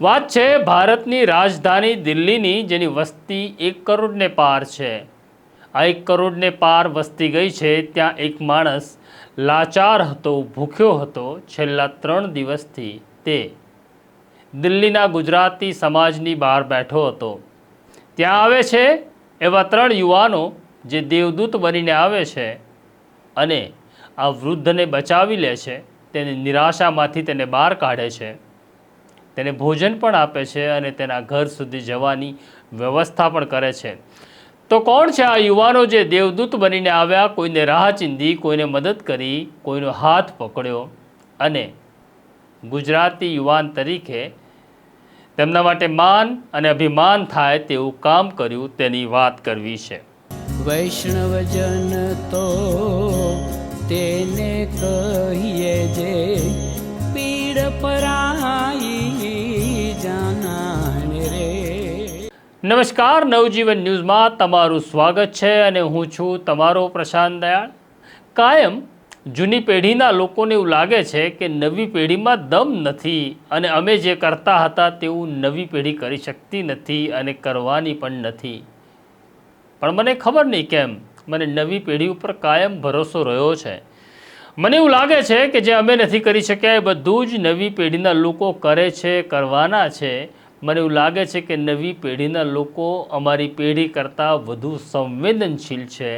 વાત છે, ભારતની રાજધાની દિલ્હીની, જેની વસ્તી એક કરોડને પાર છે. આ એક કરોડને પાર વસ્તી ગઈ છે, ત્યાં એક માણસ લાચાર હતો, ભૂખ્યો હતો છેલ્લા ત્રણ દિવસથી તે. દિલ્હીના ગુજરાતી સમાજની બહાર બેઠો હતો. ત્યાં આવે છે એવા ત્રણ યુવાનો જે દેવદૂત બનીને આવે છે અને આ વૃદ્ધને બચાવી લે છે, તેની નિરાશામાંથી તેને બહાર કાઢે છે. તેને ભોજન પણ આપે છે અને તેના ઘર સુધી જવાની વ્યવસ્થા પણ કરે છે. તો કોણ છે આ યુવાનો જે દેવદૂત બનીને આવ્યા? કોઈને રાહ ચીંધી, કોઈને મદદ કરી, કોઈનો હાથ પકડ્યો અને ગુજરાતી યુવાન તરીકે તેમના માટે માન અને અભિમાન થાય તેવું કામ કર્યું, તેની વાત કરવી છે. વૈષ્ણવજન તો તેને કહીએ જે પીડ પરાઈ નમસ્કાર, નવજીવન ન્યૂઝમાં તમારું સ્વાગત છે અને હું છું તમારો પ્રશાંત દયાળ. કાયમ જૂની પેઢીના લોકોને એવું લાગે છે કે નવી પેઢીમાં દમ નથી અને અમે જે કરતા હતા તેવું નવી પેઢી કરી શકતી નથી અને કરવાની પણ નથી. પણ મને ખબર નહીં કેમ, મને નવી પેઢી ઉપર કાયમ ભરોસો રહ્યો છે. મને એવું લાગે છે કે જે અમે નથી કરી શક્યા એ બધું જ નવી પેઢીના લોકો કરે છે, કરવાના છે. મને એવું લાગે છે કે નવી પેઢીના લોકો અમારી પેઢી કરતાં વધુ સંવેદનશીલ છે,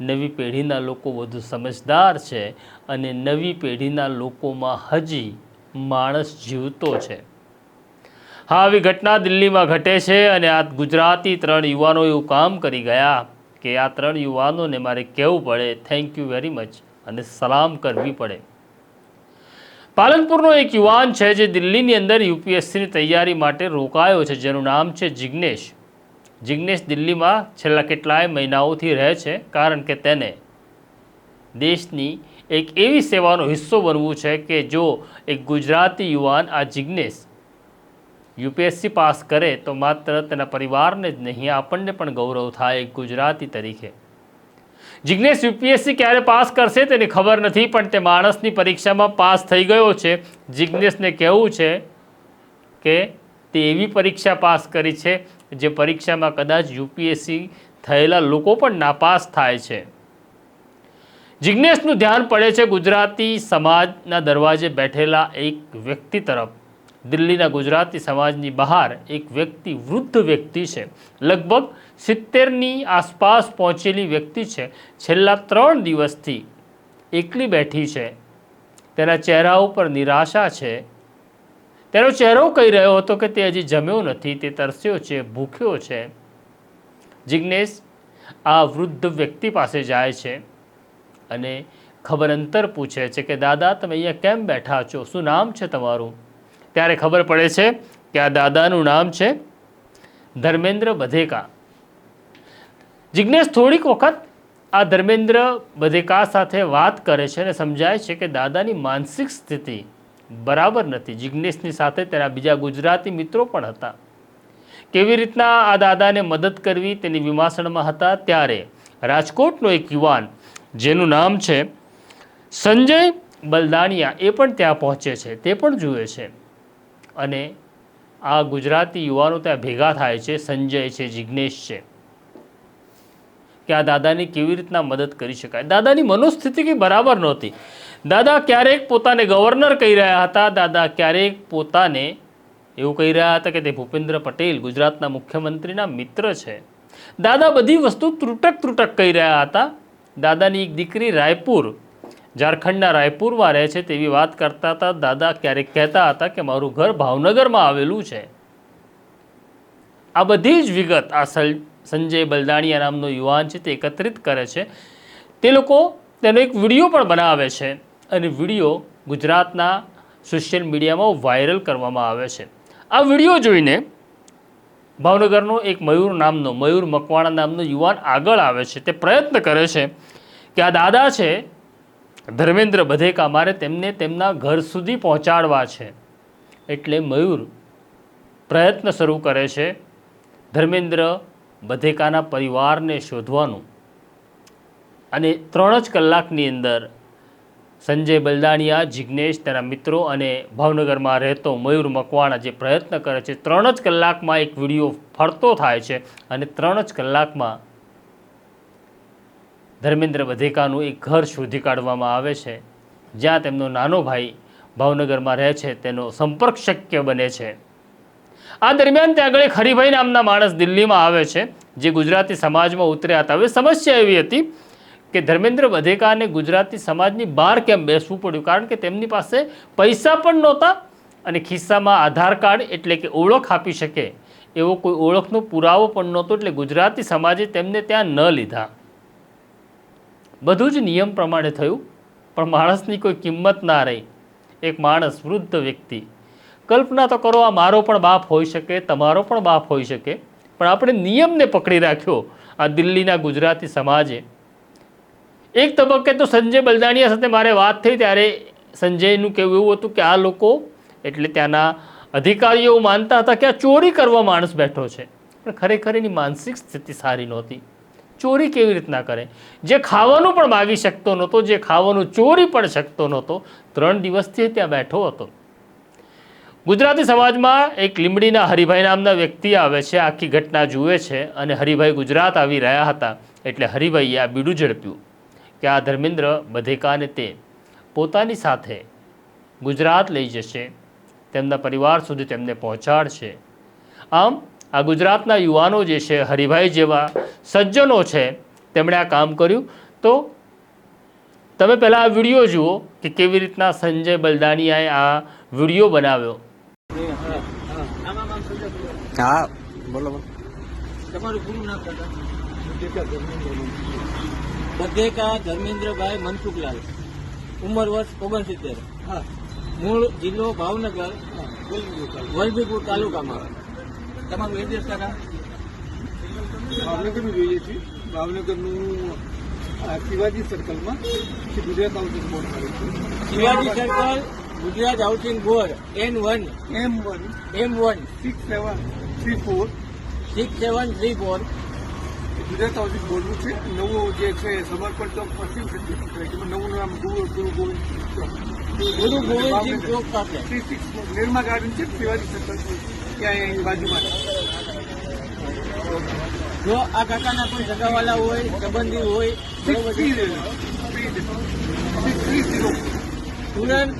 નવી પેઢીના લોકો વધુ સમજદાર છે અને નવી પેઢીના લોકોમાં હજી માણસ જીવતો છે. હા, આવી ઘટના દિલ્હીમાં ઘટે છે અને આ ગુજરાતી ત્રણ યુવાનો એવું કામ કરી ગયા કે આ ત્રણ યુવાનોને મારે કહેવું પડે. થેન્ક યુ વેરી મચ અને સલામ કરવી પડે. પાલનપુરનો એક યુવાન છે જે દિલ્હીની અંદર યુપીએસસીની તૈયારી માટે રોકાયો છે, જેનું નામ છે જિગ્નેશ. જિગ્નેશ દિલ્હીમાં છેલ્લા કેટલાય મહિનાઓથી રહે છે, કારણ કે તેને દેશની એક એવી સેવાનો હિસ્સો બનવું છે કે જો એક ગુજરાતી યુવાન આ જિગ્નેશ યુપીએસસી પાસ કરે, તો માત્ર તેના પરિવારને જ નહીં, આપણને પણ ગૌરવ થાય એક ગુજરાતી તરીકે. જિજ્ઞેશ યુપીએસસી ક્યારે પાસ કરશે તેની ખબર નથી, પણ તે માણસની પરીક્ષામાં પાસ થઈ ગયો છે. જિજ્ઞેશને કહેવું છે કે તે એવી પરીક્ષા પાસ કરી છે, જે પરીક્ષામાં કદાચ યુપીએસસી થયેલા લોકો પણ નાપાસ થાય છે. જિજ્ઞેશનું ધ્યાન પડે છે ગુજરાતી સમાજના દરવાજે બેઠેલા એક વ્યક્તિ તરફ. દિલ્હીના ગુજરાતી સમાજની બહાર એક વ્યક્તિ, વૃદ્ધ વ્યક્તિ છે. લગભગ સિત્તેરની આસપાસ પહોંચેલી વ્યક્તિ છે. છેલ્લા ત્રણ દિવસથી એકલી બેઠી છે. તેના ચહેરા ઉપર નિરાશા છે. તેનો ચહેરો કહી રહ્યો હતો કે તે હજી જમ્યો નથી, તે તરસ્યો છે, ભૂખ્યો છે. જિજ્ઞેશ આ વૃદ્ધ વ્યક્તિ પાસે જાય છે અને ખબર અંતર પૂછે છે કે, દાદા, તમે અહીંયા કેમ બેઠા છો? શું નામ છે તમારું? ત્યારે ખબર પડે છે કે આ દાદાનું નામ છે ધર્મેન્દ્ર બધેકા. જિજ્ઞેશ થોડીક વખત આ ધર્મેન્દ્ર બધેકા સાથે વાત કરે છે અને સમજાય છે કે દાદાની માનસિક સ્થિતિ બરાબર નથી. જિજ્ઞેશની સાથે તેના બીજા ગુજરાતી મિત્રો પણ હતા. કેવી રીતના આ દાદાને મદદ કરવી તેની વિમાસણમાં હતા? ત્યારે રાજકોટનો એક યુવાન, જેનું નામ છે સંજય બલદાણિયા, એ પણ ત્યાં પહોંચે છે. તે પણ જુએ છે. અને આ ગુજરાતી યુવાનો ત્યાં ભેગા થાય છે, સંજય છે જિજ્ઞેશ છે. કે આ દાદાની કેવી રીતના મદદ કરી શકાય? દાદાની મનોસ્થિતિ કંઈ બરાબર નહોતી. દાદા ક્યારેક પોતાને ગવર્નર કહી રહ્યા હતા, દાદા ક્યારેક પોતાને એવું કહી રહ્યા હતા કે તે ભૂપેન્દ્ર પટેલ ગુજરાતના મુખ્યમંત્રીના મિત્ર છે. દાદા બધી વસ્તુ ત્રુટક ત્રુટક કહી રહ્યા હતા. દાદાની એક દીકરી રાયપુર ઝારખંડના રાયપુરમાં રહે છે તેવી વાત કરતા હતા. દાદા ક્યારેક કહેતા હતા કે મારું ઘર ભાવનગરમાં આવેલું છે. આ બધી જ વિગત આ સંજય બલદાણિયા નામનો યુવાન છે તે એકત્રિત કરે છે. તે લોકો તેનો એક વીડિયો પણ બનાવે છે અને વીડિયો ગુજરાતના સોશિયલ મીડિયામાં વાયરલ કરવામાં આવે છે. આ વીડિયો જોઈને ભાવનગરનો એક મયુર નામનો, મયુર મકવાણા નામનો યુવાન આગળ આવે છે. તે પ્રયત્ન કરે છે કે આ દાદા છે ધર્મેન્દ્ર બધેકા મારે તેમને તેમના ઘર સુધી પહોંચાડવા છે. એટલે મયુર પ્રયત્ન શરૂ કરે છે ધર્મેન્દ્ર બધેકાના પરિવારને શોધવાનું. અને ત્રણ જ કલાકની અંદર સંજય બલદાણિયા જિજ્ઞેશ તેના મિત્રો અને ભાવનગરમાં રહેતો મયુર મકવાણા જે પ્રયત્ન કરે છે, ત્રણ જ કલાકમાં એક વીડિયો ફરતો થાય છે અને ત્રણ જ કલાકમાં ધર્મેન્દ્ર વધેકાનું એક ઘર શોધી કાઢવામાં આવે છે, જ્યાં તેમનો નાનો ભાઈ ભાવનગરમાં રહે છે, તેનો સંપર્ક શક્ય બને છે. આ દરમિયાન ત્યાં આગળ એક હરિભાઈ નામના માણસ દિલ્હીમાં આવે છે, જે ગુજરાતી સમાજમાં ઉતર્યા હતા. હવે સમસ્યા એવી હતી કે ધર્મેન્દ્ર વધેકાને ગુજરાતી સમાજની બહાર કેમ બેસવું પડ્યું? કારણ કે તેમની પાસે પૈસા પણ નહોતા અને ખિસ્સામાં આધાર કાર્ડ એટલે કે ઓળખ આપી શકે એવો કોઈ ઓળખનો પુરાવો પણ નહોતો, એટલે ગુજરાતી સમાજે તેમને ત્યાં ન લીધા. બધું જ નિયમ પ્રમાણે થયું, પણ માણસની કોઈ કિંમત ના રહી. એક માણસ વૃદ્ધ વ્યક્તિ, કલ્પના તો કરો આ મારો પણ બાપ હોઈ શકે, તમારો પણ બાપ હોઈ શકે, પણ આપણે નિયમને પકડી રાખ્યો આ દિલ્હીના ગુજરાતી સમાજે. એક તબક્કે તો સંજય બલદાણિયા સાથે મારે વાત થઈ ત્યારે સંજયનું કહેવું એવું હતું કે આ લોકો એટલે ત્યાંના અધિકારીઓ માનતા હતા કે આ ચોરી કરવા માણસ બેઠો છે. પણ ખરેખર એની માનસિક સ્થિતિ સારી નહોતી. ચોરી કેવી રીતના કરે? જે ખાવાનું પણ માગી શકતો નહોતો, જે ખાવાનું ચોરી પણ શકતો નહોતો, ત્રણ દિવસથી ત્યાં બેઠો હતો. ગુજરાતી સમાજમાં એક લીમડીના હરિભાઈ નામના વ્યક્તિ આવે છે, આખી ઘટના જુએ છે અને હરિભાઈ ગુજરાત આવી રહ્યા હતા એટલે હરિભાઈએ આ બીડું ઝડપ્યું કે આ ધર્મેન્દ્ર બધેકાને તે પોતાની સાથે ગુજરાત લઈ જશે, તેમના પરિવાર સુધી તેમને પહોંચાડશે. આમ આ ગુજરાતના યુવાનો જે છે, હરિભાઈ જેવા સજ્જનો છે તેમણે આ કામ કર્યું. તો તમે પહેલાં આ વીડિયો જુઓ કે કેવી રીતના સંજય બલદાનિયાએ આ વીડિયો બનાવ્યો. હા બોલો બોલો. તમારું નામ બધેકા ધર્મેન્દ્રભાઈ મનસુખલાલ ઉંમર વર્ષ ઓગણસિત્તેર. મૂળ જિલ્લો ભાવનગર વલભીપુર તાલુકામાં. તમારું એડ્રેસ કાકા ભાવનગરનું જોઈએ છીએ. ભાવનગરનું શિવાજી સર્કલમાં ગુજરાત હાઉસિંગ બોર્ડ મળે Shivaji circle Gujarat housing board N one M one M one six seven three four six seven three four Gujarat housing બોર્ડનું છે. નવું જે છે સમર્પણ ચોક પશ્ચિમ નવું નામ ગુરુ ગુરુ ગોવિંદ ગુરુ ગોવિંદસિંહ ચોક પાસે. થ્રી સિક્સ નિર્મા ગાર્ડન છે. શિવાજી સર્કલ ત્યાં બાજુમાં જો આ કાકાના કોઈ સગાવાલા હોય સંબંધી હોય તુરંત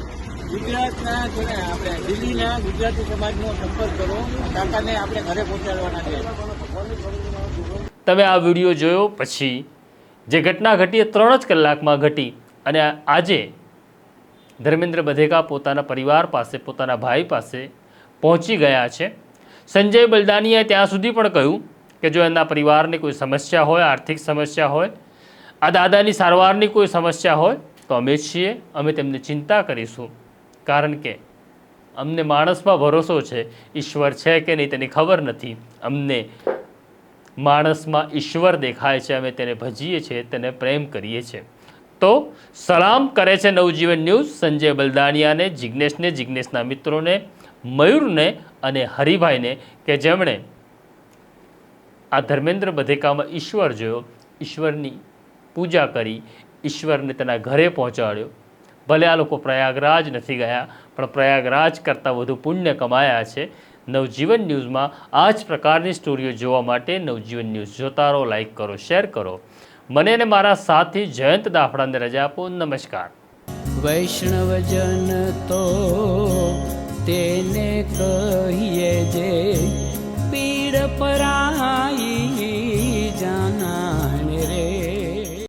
ગુજરાતના છે ને આપણે દિલ્હીના ગુજરાતી સમાજનો સંપર્ક કરો. કાકાને આપણે ઘરે પહોંચાડવાના છે. તમે આ વીડિયો જોયો પછી જે ઘટના ઘટી એ ત્રણ જ કલાકમાં ઘટી અને આજે ધર્મેન્દ્ર બધેકા પોતાના પરિવાર પાસે પોતાના ભાઈ પાસે પહોંચી ગયા છે. સંજય બલદાનીએ ત્યાં સુધી પણ કહ્યું કે જો એમના પરિવારની કોઈ સમસ્યા હોય, આર્થિક સમસ્યા હોય, આ દાદાની સારવારની કોઈ સમસ્યા હોય, તો અમે છીએ, અમે તેમને ચિંતા કરીશું. કારણ કે અમને માણસમાં ભરોસો છે, ઈશ્વર છે કે નહીં તેની ખબર નથી. અમને માણસમાં ઈશ્વર દેખાય છે, અમે તેને ભજીએ છીએ, તેને પ્રેમ કરીએ છીએ. તો સલામ કરે છે નવજીવન ન્યૂઝ, સંજય બલદાણિયાને જિજ્ઞેશને જિજ્ઞેશના મિત્રોને, મયુરને અને હરિભાઈને, કે જેમણે આ ધર્મેન્દ્ર બધેકામાં ઈશ્વર જોયો. ઈશ્વરની પૂજા કરી. ઈશ્વરને તેના ઘરે પહોંચાડ્યો. ભલે આ લોકો પ્રયાગરાજ નથી ગયા, પણ પ્રયાગરાજ કરતાં વધુ પુણ્ય કમાયા છે. નવજીવન ન્યૂઝમાં આ જ પ્રકારની સ્ટોરીઓ જોવા માટે નવજીવન ન્યૂઝ જોતા રહો લાઇક કરો, શેર કરો. મને અને મારા સાથી જયંત દાફડાને રજા આપો. નમસ્કાર. વૈષ્ણવજન તો તેને કહીએ જે પીડ પરાઈ